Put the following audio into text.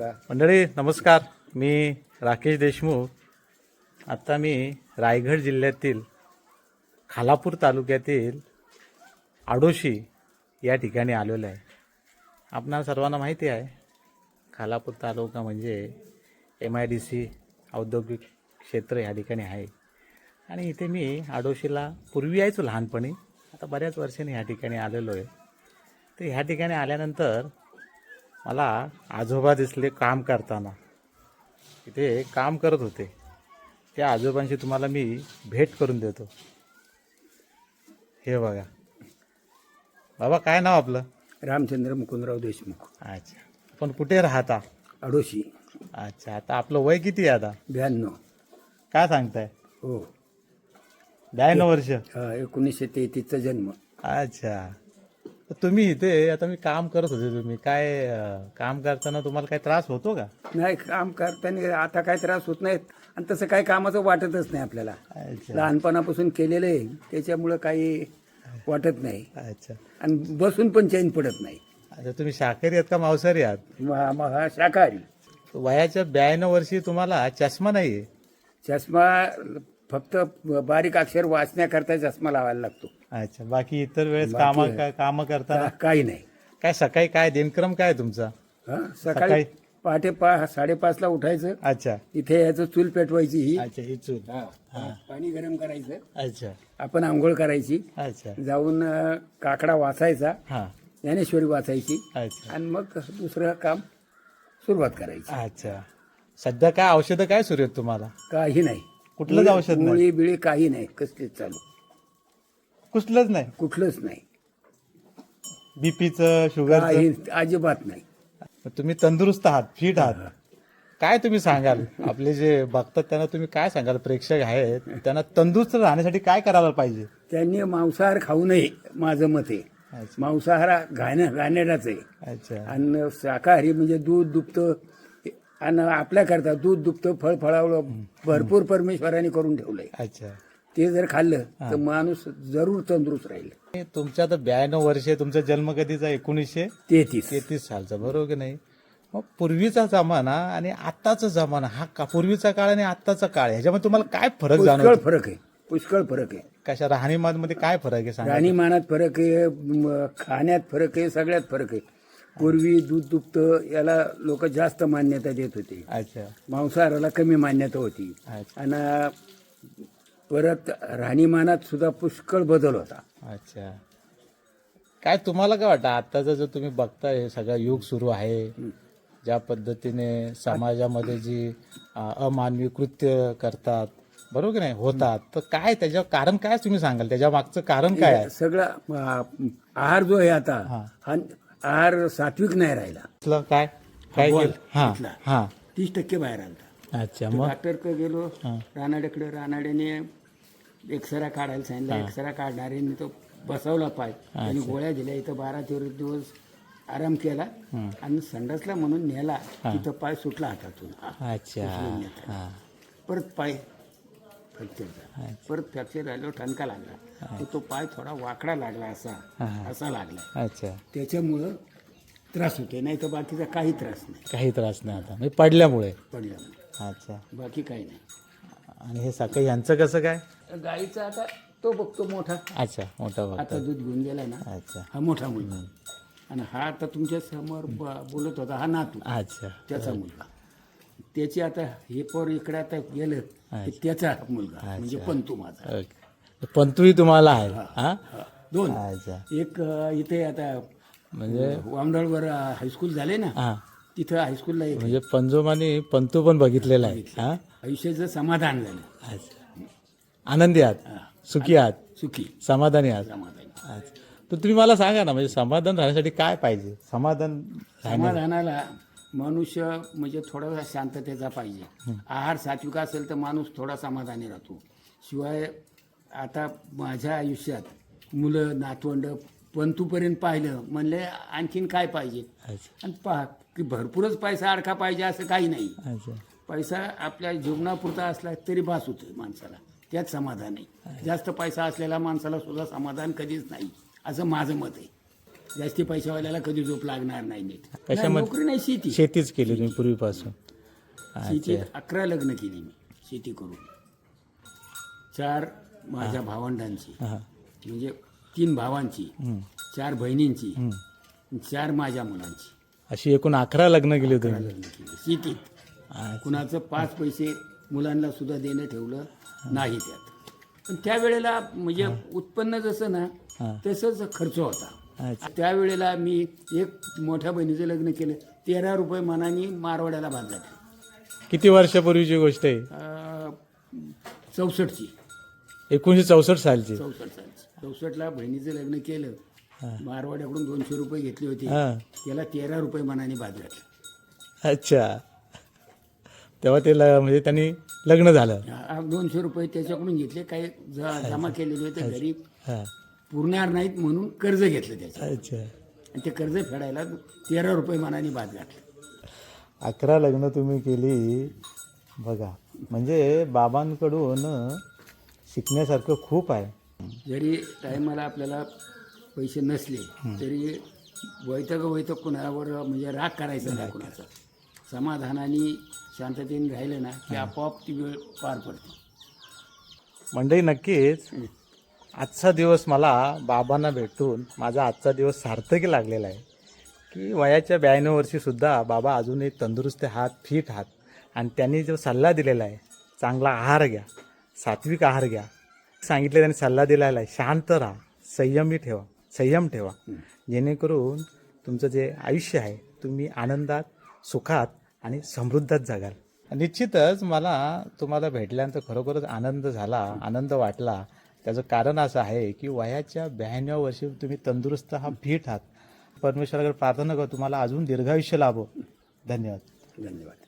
मंडळी नमस्कार. मी राकेश देशमुख. आता मी रायगड जिल्ह्यातील खालापूर तालुक्यातील आडोशी या ठिकाणी आलेलो आहे. आपणा सर्वांना माहिती आहे खालापूर तालुका म्हणजे एम आय डी सी औद्योगिक क्षेत्र या ठिकाणी आहे. आणि इथे मी आडोशीला पूर्वी यायचो लहानपणी. आता बऱ्याच वर्षांनी ह्या ठिकाणी आलेलो आहे. तर ह्या ठिकाणी आल्यानंतर मला आजोबा दिसले काम करताना. तिथे काम करत होते. त्या आजोबांशी तुम्हाला मी भेट करून देतो. हे बघा. बाबा काय नाव आपलं? रामचंद्र मुकुंदराव देशमुख. अच्छा. पण कुठे राहता? आडोशी अच्छा. आता आपलं वय किती आहे आता? ब्याण्णव. काय सांगताय? हो. ब्याण्णव वर्ष. हा, एकोणीसशे तेहतीसचा जन्म. अच्छा. तर तुम्ही इथे आता मी काम करत होते तुम्ही. काय अं, काम करताना तुम्हाला काय त्रास होतो का? नाही काम करताना आता काय त्रास होत नाहीत. आणि तसं काही कामाचं वाटतच नाही आपल्याला. अच्छा. लहानपणापासून केलेलं आहे. त्याच्यामुळं काही वाटत नाही. अच्छा. आणि बसून पण चैन पडत नाही. अच्छा तुम्ही शाकाहारी आहात का मांसाहारी आहात? हा शाकाहारी. वयाच्या ब्याण्णव वर्षी तुम्हाला चष्मा नाहीये. चष्मा फक्त बारीक अक्षर वाचण्याकरता चष्मा लावायला लागतो. अच्छा बाकी इतर वेळेस काम. काम करताना? काही नाही. काय सकाळी काय दिनक्रम काय तुमचा? हा, सकाळी? सकाळी? पहाटे पा साडेपाचला उठायचं. अच्छा. इथे याचं चूल पेटवायची ही. अच्छा ही चूल. हा, पाणी गरम करायचं. अच्छा. आपण आंघोळ करायची. अच्छा. जाऊन अ, काकडा वाचायचा. हा. ज्ञानेश्वरी वाचायची. अच्छा. आणि मग दुसरं काम सुरुवात करायची. अच्छा. सध्या काय औषधं काय सुरू आहेत तुम्हाला? काही नाही. कुठलंच औषध नाही? मुळी बिळी काही नाही. कसलीच चालू. कुठलंच नाही. कुठलंच नाही. बीपीचं शुगरचं? काही अजिबात नाही. तुम्ही तंदुरुस्त आहात फिट आहात. काय तुम्ही सांगाल? आपले जे बघतात त्यांना तुम्ही काय सांगाल? प्रेक्षक आहेत त्यांना तंदुरुस्त राहण्यासाठी काय करायला पाहिजे? त्यांनी मांसाहार खाऊ नये माझं मत आहे. अच्छा. मांसाहार हा घाण्या घाणेरडाच आहे. अच्छा. आणि शाकाहारी म्हणजे दूध दुभतं आणि आपल्याकरता दूध दुभतं फळ फळावलं भरपूर परमेश्वराने करून ठेवलंय. अच्छा. ते जर खाल्लं तर माणूस जरूर तंदुरुस्त राहील. तुमच्या आता ब्याण्णव वर्ष तुमचा जन्म कधीचा एकोणीसशे तेहतीस. तेहतीस सालचा बरोबर की नाही? मग पूर्वीचा जमाना आणि आत्ताचा जमाना हा का पूर्वीचा काळ आणि आत्ताचा काळ ह्याच्यामध्ये तुम्हाला काय फरक पुष्कळ जाणवतो? फरक आहे. पुष्कळ फरक आहे. कशा राहणीमानमध्ये काय फरक आहे राहणीमानात फरक आहे खाण्यात फरक आहे सगळ्यात फरक आहे. पूर्वी दूध दुभतं याला लोक जास्त मान्यता देत होते. अच्छा. मांसाहाराला कमी मान्यता होती. अच्छा. आणि परत राहणीमानात सुद्धा पुष्कळ बदल होता. अच्छा. काय तुम्हाला काय वाटतं? आत्ताचं जो तुम्ही बघताय हे सगळं युग सुरू आहे. ज्या पद्धतीने समाजामध्ये जी अमानवी कृत्य करतात बरोबर की नाही? होतात. तर काय त्याच्यावर कारण काय तुम्ही सांगाल? त्याच्या मागचं कारण काय आहे? सगळा आहार जो आहे आता हा. आहार सात्विक नाही राहिला. काय? काय बोल, केलं हा म्हटलं. हा. तीस टक्के बाहेर आलता. अच्छा मग? डॉक्टरकडे गेलो. रानाड्याकडे रानाड्याने एक्सरा काढायला सांगितला. एक्सरा काढणाऱ्यांनी तो बसवला पाय. त्यांनी गोळ्या दिल्या. इथं बारा तेरा दिवस आराम केला. आणि संडासला म्हणून नेला. तिथं पाय सुटला हातातून. हा. अच्छा हा. परत पाय फ्रॅक्चर झाला परत फ्रॅक्चर झाल्यावर ठणका लागला. तो पाय थोडा वाकडा लागला असा असा लागला. अच्छा. त्याच्यामुळं त्रास होते नाही तर बाकीचा काही त्रास नाही. काही त्रास नाही आता. मी पडल्यामुळे. पडल्यामुळे. अच्छा. बाकी काही नाही. आणि हे सकाळी यांचं कसं काय? गाईचा आता तो बघतो मोठा. अच्छा मोठा आता दूध घेऊन गेलाय ना अच्छा. हा मोठा मुलगा. आणि हा आता तुमच्यासमोर ब- बोलत होता हा नातू. अच्छा. त्याचा मुलगा. त्याची आता हे पोर इकडे आता गेलं की त्याचा मुलगा म्हणजे पंतू माझा. ओके. पंतुही तुम्हाला आहे हा दोन. अच्छा. एक अ, इथे आता म्हणजे? वामडाळवर हायस्कूल झाले ना हा. तिथं हायस्कूलला एक म्हणजे पंजोमानी पंतू पण बघितलेला आहे हा? आयुष्याचं समाधान झालं. अच्छा. आनंदी आहात? सुखी आहात? सुखी. समाधानी आहात? समाधान. अच्छा. तर तुम्ही मला सांगा ना म्हणजे समाधान राहण्यासाठी काय पाहिजे? समाधान समाधानाला मनुष्य म्हणजे थोडासा शांततेचा पाहिजे. आहार सात्विक असेल तर माणूस थोडा समाधानी राहतो. शिवाय आता माझ्या आयुष्यात मुलं नातवंड पंतूपर्यंत पाहिलं म्हणले आणखीन काय पाहिजे? आणि पहा की भरपूरच पैसा अडका पाहिजे असं काही नाही. पैसा आपल्या जीवनापुरता असला तरी भास होतो माणसाला. त्यात समाधान आहे जास्त पैसा असलेल्या माणसाला सुद्धा समाधान कधीच नाही असं माझं मत आहे. जास्ती पैशावाल्याला कधी झोप लागणार नाही नीट. नाही, कशामध्ये? नोकरी नाही शेती. शेतीच केली तुम्ही पूर्वीपासून. शेतीत अकरा लग्न केली मी शेती करून. चार माझ्या भावंडांची हा. म्हणजे तीन भावांची हम्म. चार बहिणींची हम्म. चार माझ्या मुलांची. अशी एकूण अकरा लग्न केली तुम्ही लग्न केली. शेतीत. अच्छा. कुणाचं पाच पैसे मुलांना सुद्धा देणं ठेवलं नाही त्यात. पण त्यावेळेला म्हणजे उत्पन्न जसं ना हा. तसंच खर्च होता. अच्छा. त्यावेळेला मी एक मोठ्या बहिणीचं लग्न केलं. तेरा रुपये मनाने मारवाड्याला बांधला. किती वर्षापूर्वीची गोष्ट आहे? चौसष्टची. एकोणीशे चौसष्ट सालची. चौसष्ट सालची. चौसष्टला बहिणीचं लग्न केलं. हा. मारवाड्याकडून दोनशे रुपये घेतले होते. हा. त्याला तेरा रुपये मनाने बांधला. अच्छा. तेव्हा ते ल- म्हणजे त्यांनी लग्न झालं. दोनशे रुपये त्याच्याकडून घेतले. काही ज- जमा केलेले होते घरी. हा. पुरणार नाहीत म्हणून कर्ज घेतलं त्याचं अच्छा. आणि ते कर्ज फेडायला तेरा रुपये मनाने बाद घातले. अकरा लग्न तुम्ही केली. बघा म्हणजे बाबांकडून शिकण्यासारखं खूप आहे. जरी टायमाला आपल्याला पैसे नसले तरी वैतक वैतक कुणावर म्हणजे राग करायचा नाही कुणाचा. समाधानाने शांततेने राहिलं ना की आपोआप ती वेळ पार पडते. मंडळी नक्कीच. आजचा दिवस मला बाबांना भेटून माझा आजचा दिवस सार्थकी लागलेला आहे. की वयाच्या ब्याण्णव वर्षीसुद्धा बाबा अजूनही तंदुरुस्त आहात फिट आहात. आणि त्यांनी जो सल्ला दिलेला आहे चांगला आहार घ्या सात्विक आहार घ्या. सांगितले त्यांनी सल्ला दिलेला आहे शांत राहा संयमी ठेवा संयम ठेवा. जेणेकरून तुमचं जे आयुष्य आहे तुम्ही आनंदात सुखात आणि समृद्धात जगाल. निश्चितच मला तुम्हाला भेटल्यानंतर खरोखरच आनंद झाला आनंद वाटला. त्याचं कारण असं आहे की वयाच्या ब्याण्णव वर्षी तुम्ही तंदुरुस्त हा फिट आहात. परमेश्वराकडे प्रार्थना करतो तुम्हाला अजून दीर्घायुष्य लाभो. धन्यवाद. धन्यवाद.